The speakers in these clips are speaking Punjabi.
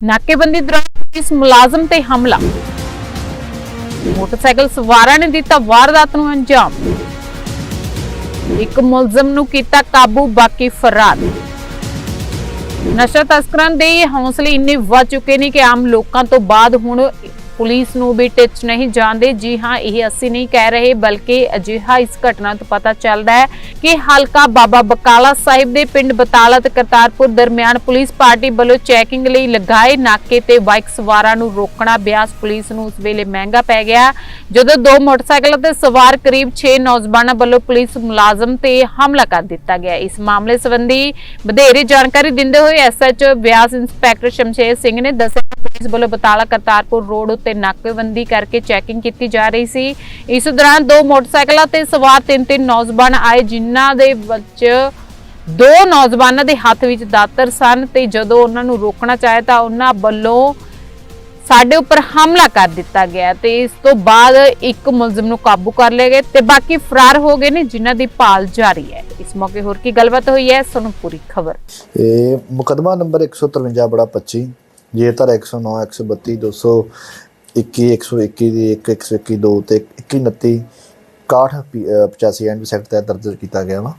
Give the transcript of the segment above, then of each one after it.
ਨਾਕੇਬੰਦੀ ਦੌਰਾਨ ਪੁਲਿਸ ਮੁਲਾਜ਼ਮ ਤੇ ਹਮਲਾ। ਮੋਟਰਸਾਈਕਲ ਸਵਾਰਾਂ ਨੇ ਦਿੱਤਾ ਵਾਰਦਾਤ ਨੂੰ ਅੰਜਾਮ। ਇੱਕ ਮੁਲਜ਼ਮ ਨੂੰ ਕੀਤਾ ਕਾਬੂ, ਬਾਕੀ ਫਰਾਰ। ਨਸ਼ਾ ਤਸਕਰਾਂ ਦੇ ਹੌਸਲੇ ਇੰਨੇ ਵੱਧ ਚੁੱਕੇ ਨੇ ਕਿ ਆਮ ਲੋਕਾਂ ਤੋਂ ਬਾਅਦ ਹੁਣ ਪੁਲਿਸ ਨੂੰ ਵੀ ਟਿਚ ਨਹੀਂ ਜਾਂਦੇ। ਜੀ ਹਾਂ, ਇਹ ਅਸੀਂ ਨਹੀਂ ਕਹਿ ਰਹੇ, ਬਲਕਿ ਅਜਿਹਾ ਇਸ ਘਟਨਾ ਤੋਂ ਪਤਾ ਚੱਲਦਾ ਹੈ ਕਿ ਹਲਕਾ ਬਾਬਾ ਬਕਾਲਾ ਸਾਹਿਬ ਦੇ ਪਿੰਡ ਬਤਾਲਾ ਤੇ ਕਰਤਾਰਪੁਰ ਦਰਮਿਆਨ ਪੁਲਿਸ ਪਾਰਟੀ ਵੱਲੋਂ ਚੈਕਿੰਗ ਲਈ ਲਗਾਏ ਨਾਕੇ ਤੇ ਬਾਈਕ ਸਵਾਰਾਂ ਨੂੰ ਰੋਕਣਾ ਬਿਆਸ ਪੁਲਿਸ ਨੂੰ ਉਸ ਵੇਲੇ ਮਹਿੰਗਾ ਪੈ ਗਿਆ। ਜਦੋਂ ਦੋ ਮੋਟਰਸਾਈਕਲਾਂ ਤੇ ਸਵਾਰ ਕਰੀਬ 6 ਨੌਜਵਾਨਾਂ ਵੱਲੋਂ ਪੁਲਿਸ ਮੁਲਾਜ਼ਮ ਤੇ ਹਮਲਾ ਕਰ ਦਿੱਤਾ ਗਿਆ। ਇਸ ਮਾਮਲੇ ਸੰਬੰਧੀ ਵਧੇਰੇ ਜਾਣਕਾਰੀ ਦਿੰਦੇ ਹੋਏ ਐਸਐਚਓ ਬਿਆਸ ਇੰਸਪੈਕਟਰ ਸ਼ਮਸ਼ੇਰ ਸਿੰਘ ਨੇ ਦੱਸਿਆ ਪੁਲਿਸ ਵੱਲੋਂ ਬਤਾਲਾ ਕਰਤਾਰਪੁਰ ਰੋਡ ਉੱਤੇ ਨਾਕੇਬੰਦੀ ਕਰਕੇ ਚੈਕਿੰਗ ਕੀਤੀ ਜਾ ਰਹੀ ਸੀ। ਇਸ ਦੌਰਾਨ ਦੋ ਮੋਟਰਸਾਈਕਲਾਂ ਤੇ ਸਵਾਰ ਤਿੰਨ ਤਿੰਨ ਨੌਜਵਾਨ ਆਏ, ਜਿਨ੍ਹਾਂ ਦੇ ਵਿੱਚ ਦੋ ਨੌਜਵਾਨਾਂ ਦੇ ਹੱਥ ਵਿੱਚ ਦਾਤਰ ਸਨ ਤੇ ਜਦੋਂ ਉਹਨਾਂ ਨੂੰ ਰੋਕਣਾ ਚਾਹਿਆ ਤਾਂ ਉਹਨਾਂ ਵੱਲੋਂ ਸਾਡੇ ਉੱਪਰ ਹਮਲਾ ਕਰ ਦਿੱਤਾ ਗਿਆ ਤੇ ਇਸ ਤੋਂ ਬਾਅਦ ਇੱਕ ਮੁਲਜ਼ਮ ਨੂੰ ਕਾਬੂ ਕਰ ਲਿਆ ਗਿਆ ਤੇ ਬਾਕੀ ਫਰਾਰ ਹੋ ਗਏ ਨੇ, ਜਿਨ੍ਹਾਂ ਦੀ ਭਾਲ ਜਾਰੀ ਹੈ। ਇਸ ਮੌਕੇ ਹੋਰ ਕੀ ਗੱਲਬਾਤ ਹੋਈ ਹੈ, ਸਾਨੂੰ ਪੂਰੀ ਖਬਰ। ਇਹ ਮੁਕਦਮਾ ਨੰਬਰ 153 ਬੜਾ 25 ਜੇ ਧਾਰਾ 109 132 221 121 ਦੀ 1 121 2 ਤੇ 2129 61 85 ਐਂਡ ਸੈਕਟ ਤਹਿਤ ਦਰਜ ਕੀਤਾ ਗਿਆ ਵਾ,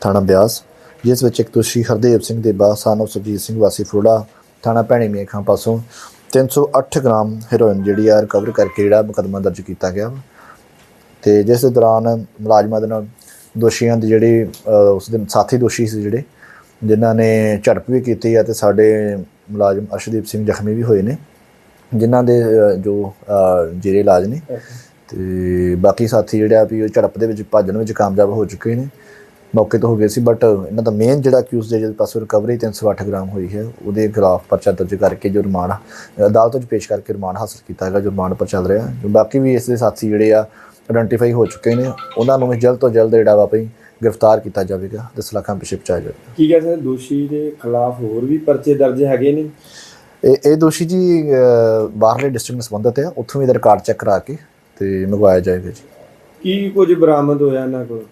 ਥਾਣਾ ਬਿਆਸ, ਜਿਸ ਵਿੱਚ ਇੱਕ ਦੋਸ਼ੀ ਹਰਦੇਵ ਸਿੰਘ ਦੇ ਬਾਸਾਨ ਸੁਰਜੀਤ ਸਿੰਘ ਵਾਸੀ ਫਰੋੜਾ ਥਾਣਾ ਭੈਣੀ ਮੀਆਂ ਖਾਂ ਪਾਸੋਂ 308 ਗ੍ਰਾਮ ਹੈਰੋਇਨ ਜਿਹੜੀ ਆ ਰਿਕਵਰ ਕਰਕੇ ਜਿਹੜਾ ਮੁਕਦਮਾ ਦਰਜ ਕੀਤਾ ਗਿਆ ਵਾ। ਤੇ ਜਿਸ ਦੇ ਦੌਰਾਨ ਮੁਲਾਜ਼ਮਾਂ ਦੇ ਨਾਲ ਦੋਸ਼ੀਆਂ ਦੇ ਜਿਹੜੇ ਉਸ ਦੇ ਸਾਥੀ ਦੋਸ਼ੀ ਸੀ ਜਿਹੜੇ, ਜਿਨ੍ਹਾਂ ਨੇ ਝੜਪ ਵੀ ਕੀਤੀ ਆ ਤੇ ਸਾਡੇ ਮੁਲਾਜ਼ਮ ਅਰਸ਼ਦੀਪ ਸਿੰਘ ਜ਼ਖਮੀ ਵੀ ਹੋਏ ਨੇ। ਜਿਨ੍ਹਾਂ ਦੇ ਜੋ ਜੇਰੇ ਇਲਾਜ ਨੇ। ਤੇ ਬਾਕੀ ਸਾਥੀ ਜਿਹੜੇ ਆ ਵੀ ਉਹ ਝੜਪ ਦੇ ਵਿੱਚ ਭੱਜਣ ਵਿੱਚ ਕਾਮਯਾਬ ਹੋ ਚੁੱਕੇ ਨੇ। ਮੌਕੇ ਤੋਂ ਹੋ ਗਏ ਸੀ ਬਟ ਇਹਨਾਂ ਦਾ ਮੇਨ ਜਿਹੜਾ ਅਕਿਊਜ਼ ਦੇ ਜਿਹੜੇ ਪਾਸੋਂ ਰਿਕਵਰੀ 308 ਗ੍ਰਾਮ ਹੋਈ ਹੈ ਉਹਦੇ ਖਿਲਾਫ ਪਰਚਾ ਦਰਜ ਕਰਕੇ ਜੋ ਰਿਮਾਂਡ ਅਦਾਲਤ ਵਿੱਚ ਪੇਸ਼ ਕਰਕੇ ਰਿਮਾਂਡ ਹਾਸਲ ਕੀਤਾ ਹੈਗਾ ਜੋ ਰਿਮਾਂਡ ਪਰ ਚੱਲ ਰਿਹਾ। ਜੋ ਬਾਕੀ ਵੀ ਇਸ ਦੇ ਸਾਥੀ ਜਿਹੜੇ ਆ ਆਇਡੈਂਟੀਫਾਈ ਹੋ ਚੁੱਕੇ ਨੇ ਉਹਨਾਂ ਨੂੰ ਵੀ ਜਲਦ ਤੋਂ ਜਲਦ ਜਿਹੜਾ ਵਾ ਭਈ ਗ੍ਰਿਫਤਾਰ ਕੀਤਾ ਜਾਵੇਗਾ 10 ਲੱਖਾਂ ਪਿੱਛੇ ਪਹੁੰਚਾਇਆ ਜਾਵੇਗਾ। ਕੀ ਕਹਿੰਦੇ ਦੋਸ਼ੀ ਦੇ ਖਿਲਾਫ ਹੋਰ ਵੀ ਪਰਚੇ ਦਰਜ ਹੈਗੇ ਨੇ? ਇਹ ਇਹ ਦੋਸ਼ੀ ਜੀ ਅਹ, ਬਾਹਰਲੇ ਡਿਸਟ੍ਰਿਕਟ ਨਾਲ ਸੰਬੰਧਿਤ ਹੈ। ਉੱਥੋਂ ਵੀ ਇਹਦਾ ਰਿਕਾਰਡ ਚੈੱਕ ਕਰਾ ਕੇ ਤੇ ਮੰਗਵਾਇਆ ਜਾਏਗਾ ਜੀ। ਕੀ ਕੁਝ ਬਰਾਮਦ ਹੋਇਆ ਇਹਨਾਂ ਕੋਲ?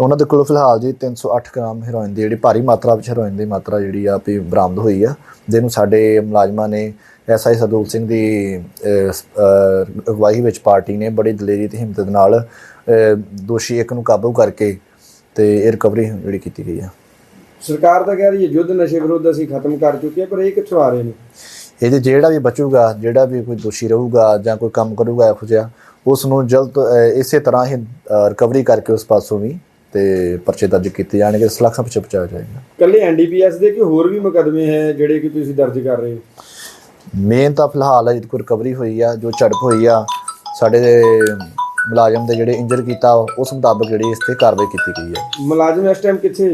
ਉਹਨਾਂ ਦੇ ਕੋਲ ਫਿਲਹਾਲ ਜੀ 308 ਗ੍ਰਾਮ ਹੈਰੋਇਨ ਦੀ ਜਿਹੜੀ ਭਾਰੀ ਮਾਤਰਾ ਵਿੱਚ ਹੈਰੋਇਨ ਦੀ ਮਾਤਰਾ ਜਿਹੜੀ ਆ ਵੀ ਬਰਾਮਦ ਹੋਈ ਆ। ਜਿਹਨੂੰ ਸਾਡੇ ਮੁਲਾਜ਼ਮਾਂ ਨੇ ਐਸਆਈ ਸਰਦੂਲ ਸਿੰਘ ਦੀ ਅਹ, ਸ- ਅਹ, ਅਗਵਾਈ ਵਿੱਚ ਪਾਰਟੀ ਨੇ ਬੜੀ ਦਲੇਰੀ ਤੇ ਹਿੰਮਤ ਦੇ ਨਾਲ ਅਹ, ਦੋਸ਼ੀ ਇੱਕ ਨੂੰ ਕਾਬੂ ਕਰਕੇ ਤੇ ਇਹ ਰਿਕਵਰੀ ਜਿਹੜੀ ਕੀਤੀ ਗਈ ਆ। ਸਰਕਾਰ ਤਾਂ ਕਹਿ ਰਹੀ ਹੈ ਯੁੱਧ ਨਸ਼ੇ ਵਿਰੁੱਧ ਅਸੀਂ ਖਤਮ ਕਰ ਚੁੱਕੇ ਹਾਂ ਪਰ ਇਹ ਕਿੱਥੋਂ ਆ ਰਹੇ ਨੇ? ਇਹਦੇ ਜਿਹੜਾ ਵੀ ਬਚੂਗਾ ਜਿਹੜਾ ਵੀ ਕੋਈ ਦੋਸ਼ੀ ਰਹੂਗਾ ਜਾਂ ਕੋਈ ਕੰਮ ਕਰੂਗਾ ਇਹੋ ਜਿਹਾ ਉਸ ਨੂੰ ਜਲਦ ਇਸੇ ਤਰ੍ਹਾਂ ਹੀ ਰਿਕਵਰੀ ਕਰਕੇ ਉਸ ਪਾਸੋਂ ਵੀ ਤੇ ਪਰਚੇ ਦਰਜ ਕੀਤੇ ਜਾਣਗੇ ਸਲਾਖਾਂ ਪਿੱਛੇ ਪਹੁੰਚਾਇਆ ਜਾਏਗਾ। ਕੱਲੇ ਐਨਡੀਪੀਐਸ ਦੇ ਕਿ ਹੋਰ ਵੀ ਮੁਕਦਮੇ ਹੈ ਜਿਹੜੇ ਕਿ ਤੁਸੀਂ ਦਰਜ ਕਰ ਰਹੇ ਹੋ? ਮੇਨ ਤਾਂ ਫਿਲਹਾਲ ਹੈ ਕੋਈ ਰਿਕਵਰੀ ਹੋਈ ਆ ਜੋ ਝੜਪ ਹੋਈ ਆ ਸਾਡੇ ਮੁਲਾਜ਼ਮ ਦੇ ਜਿਹੜੇ ਇੰਜਰ ਕੀਤਾ ਉਸ ਮੁਤਾਬਕ ਜਿਹੜੀ ਇਸ ਤੇ ਕਾਰਵਾਈ ਕੀਤੀ ਗਈ ਹੈ ਮੁਲਾਜ਼ਮ ਇਸ ਟਾਈਮ ਕਿੱਥੇ?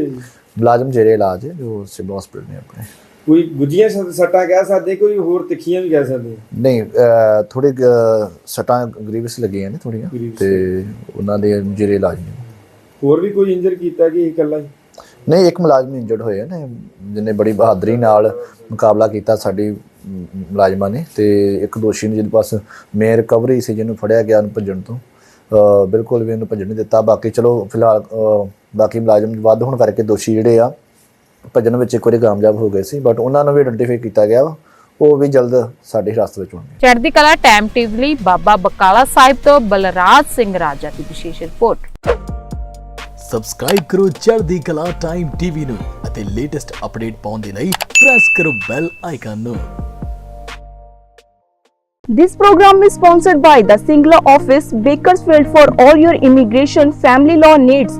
ਮੁਲਾਜ਼ਮ ਜਿਹੜੇ ਇਲਾਜ ਹੈ ਜੋ ਸਿਵਲ ਹਸਪੀਟਲ ਨੇ ਆਪਣੇ। ਕੋਈ ਗੁੱਜੀਆਂ ਸ- ਸੱਟਾਂ ਕਹਿ ਸਕਦੇ ਕੋਈ ਹੋਰ ਤਿੱਖੀਆਂ ਵੀ ਕਹਿ ਸਕਦੇ? ਨਹੀਂ ਥੋੜੇ ਸਟਾਂ ਗਰੀਵਸ ਲੱਗੀਆਂ ਨੇ ਥੋੜੀਆਂ Grievous ਤੇ ਉਹਨਾਂ ਦੇ ਜਿਹੜੇ ਇਲਾਜ ਨੇ। ਹੋਰ ਵੀ ਕੋਈ ਇੰਜਰ ਕੀਤਾ ਕਿ ਇਹ ਇਕੱਲਾ ਹੀ? ਨਹੀਂ ਇੱਕ ਮੁਲਾਜ਼ਮ ਇੰਜਰਡ ਹੋਏ ਨੇ ਜਿਹਨੇ ਬੜੀ ਬਹਾਦਰੀ ਨਾਲ ਮੁਕਾਬਲਾ ਕੀਤਾ ਸਾਡੀ ਮ, ਮੁਲਾਜ਼ਮਾਂ ਨੇ ਤੇ ਇੱਕ ਦੋਸ਼ੀ ਨੇ ਜਿਹਦੇ ਪਾਸ ਮੇਨ ਰਿਕਵਰੀ ਸੀ ਜਿਹਨੂੰ ਫੜਿਆ ਗਿਆ ਉਹਨੂੰ ਭੱਜਣ ਤੋਂ। ਅ, ਬਿਲਕੁਲ ਵੀ ਉਹਨੂੰ ਭੱਜਣ ਨਹੀਂ ਦਿੱਤਾ। ਬਾਕੀ ਚਲੋ ਫਿਲਹਾਲ ਅ, ਬਾਕੀ ਮੁਲਾਜ਼ਮ ਵੱਧ ਹੋਣ ਕਰਕੇ ਦੋਸ਼ੀ ਜਿਹੜੇ ਆ ਭੱਜਣ ਵਿੱਚ ਇੱਕ ਵਾਰੀ ਕਾਮਯਾਬ ਹੋ ਗਏ ਸੀ ਬਟ ਉਹਨਾਂ ਨੂੰ ਵੀ ਆਇਡੈਂਟੀਫਾਈ ਕੀਤਾ ਗਿਆ। ਉਹ ਵੀ ਜਲਦ ਸਾਡੀ ਹਿਰਾਸਤ ਵਿੱਚ ਹੋਣਗੇ ਚੜ੍ਹਦੀ ਕਲਾ ਟਾਈਮ ਟੀਵੀ ਲਈ ਬਾਬਾ ਬਕਾਲਾ ਸਾਹਿਬ ਤੋਂ ਬਲਰਾਜ ਸਿੰਘ ਰਾਜਾ ਦੀ ਵਿਸ਼ੇਸ਼ ਰਿਪੋਰਟ ਸਬਸਕ੍ਰਾਈਬ ਕਰੋ ਚੜ੍ਹਦੀ ਕਲਾ ਟਾਈਮ ਟੀਵੀ ਨੂੰ ਅਤੇ ਲੇਟੈਸਟ ਅਪਡੇਟ ਪਾਉਣ ਦੇ ਲਈ ਪ੍ਰੈਸ ਕਰੋ ਬੈਲ ਆਈਕਨ ਨੂੰ This program is sponsored by the Singla office, Bakersfield for all your immigration family law needs.